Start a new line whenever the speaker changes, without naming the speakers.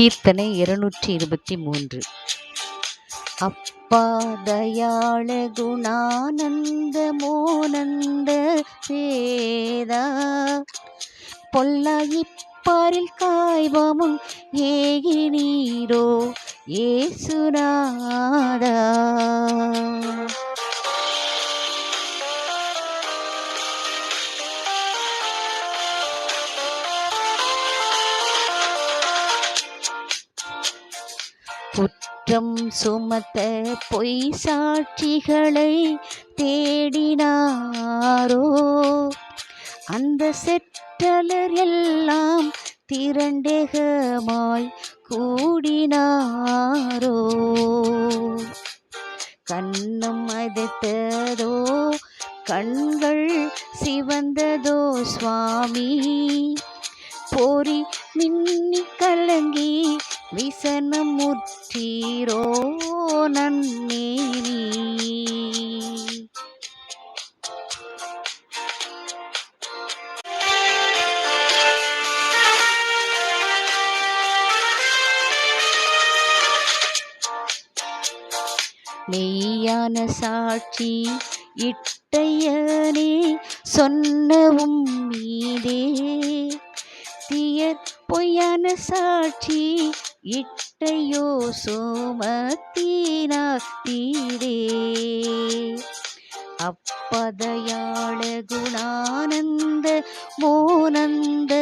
கீர்த்தனை இருநூற்றி இருபத்தி மூன்று அப்பா தயாள குணானந்த மோனந்த வேதா பொல்லாயிப்பாரில் காய்வமும் ஏகி நீரோ ஏசுநாதா. குற்றம் சுமத்த பொய் சாட்சிகளை தேடினாரோ? அந்த செற்றலர் எல்லாம் திரண்டேகமாய் கூடினாரோ? கண்ணம் மதைத்ததோ கண்கள் சிவந்ததோ சுவாமி? போரி மின்னி கலங்கி விசனமுற்றீரோ நன்னேரி மெய்யான சாட்சி இட்டையனே சொன்னவும் மீதே. தீயர் பொய்யான சாட்சி இட்டையோ சோமத்தீனார் தீரே அப்பதயாள குணானந்த மோனந்த